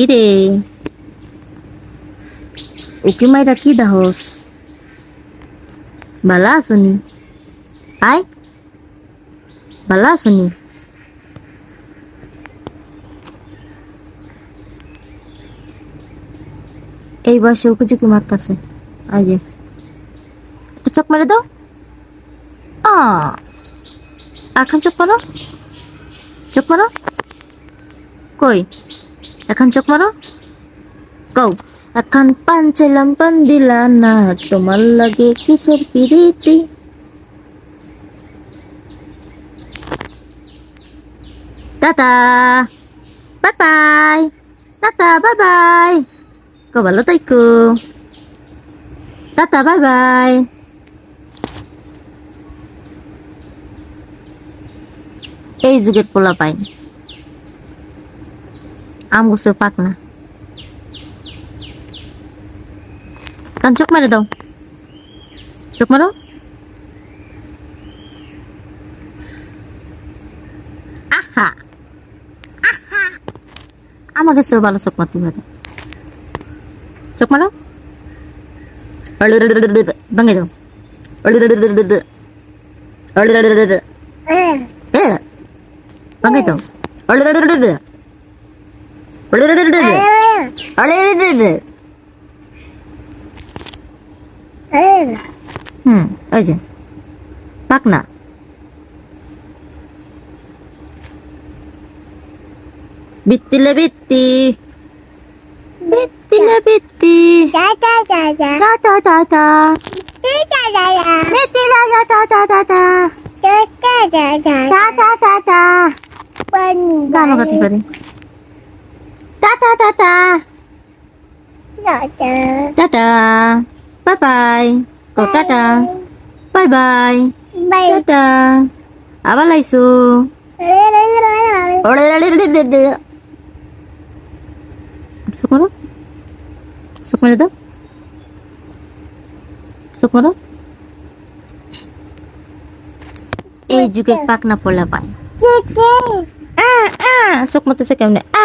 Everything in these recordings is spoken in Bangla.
কি রে উকি মাইরা কি দাহস বালা আসনি আয় বালা আসনি এই বয়সে উকি চুকি মারতাছে আজ একটু চোখ মেরে দাও আ এখন চোখ মারো চোখ মারো কই এখন চোখ মারো কও এখন পাঞ্চেলাম পান দিলা না তোমার লাগে কিসের পিরিতি tata bye bye tata bye bye কো ভালো তাইকো টাটা বাই বাই এই যুগের পোলা পাই ambos sa na. Kan cuk mana dong? Cuk mana? Aha. Aha. আমাকে সে dong. চোখ মাতি মেরে চোখ dong. Eh. Eh. ভেঙে dong. ভেঙে যাও হুম ওই যে পাকনা বিত্তিলে বিত্তি বিত্তিলে বিত্তি চা চা চা চা চা চা গান গাতে পারি ta ta ta ta ta ta ta bye bye cậu ta ta bye bye bye ta ta আবার লাইছো ওড়ে রে রে রে রে এই যুগে পাকনা পোলা পায় আ আ সুকুমার তো সে কেমনে আ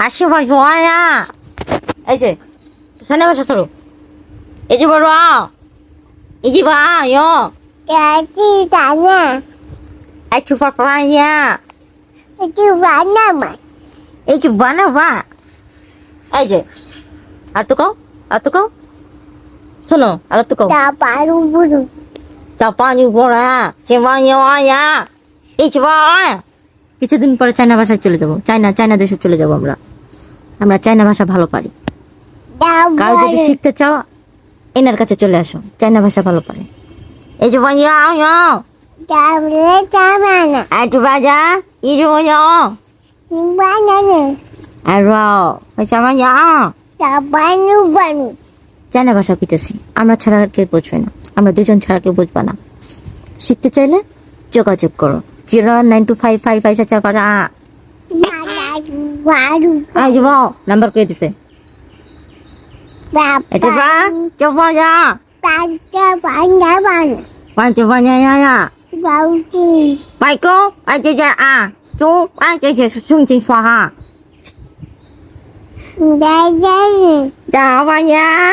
হাসি ভাই না। এই যে সাইনা ভাষা সরো এই যে বড় এই যে বা ইয়ো এই চুপা ফ্রাইয়া এই যে বানা বা? এই যে আর তো কও আর তো কও। শোনো আর তো কও। জাপানি বড়া। চেমানি আয়া এই চেমা কিছুদিন পরে চায়না ভাষায় চলে যাব। চায়না চায়না দেশে চলে যাব আমরা। আমরা চায়না ভাষা ভালো পারি। কারও যদি শিখতে চাও এনার কাছে চলে আসো। চায়না ভাষা ভালো পারে। এই যে চায়না ভাষা কইতেছি আমরা ছাড়া কেউ বুঝবে না। আমরা দুজন ছাড়া কেউ বুঝবে না। শিখতে চাইলে যোগাযোগ করো। zero nine two five five five চাচা পারা আ যুব নাম্বার কে দিছে এটা বা চবা যা bạn. chơi vào nhà nhà nhà bài cô ai chơi chơi à chú ai chơi chơi chương trình phò hà. Đây đây chào vào nhà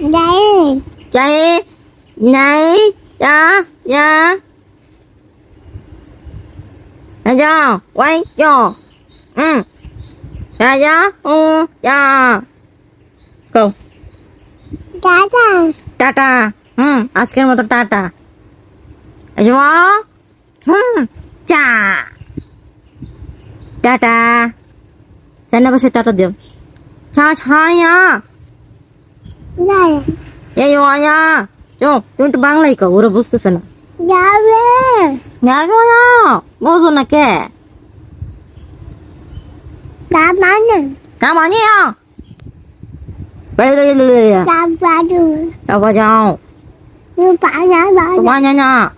đây chơi này đó dạ 大家好，喂哟，嗯，大家好呀，go，টাটা tata হুম আজকের মতো টাটা আজমা হুম চা টাটা চাইনা বসে টাটা দিও চা ছায়া এই ওয়া চো তুমি একটু বাংলায় কো ওরা বুঝতেছে না 야왜? 야로야. 뭐소나게 나만은. 나만이야. 빨리빨리빨리. 나봐줘. 나봐줘. 너 봐냐 봐냐. 봐냐냐.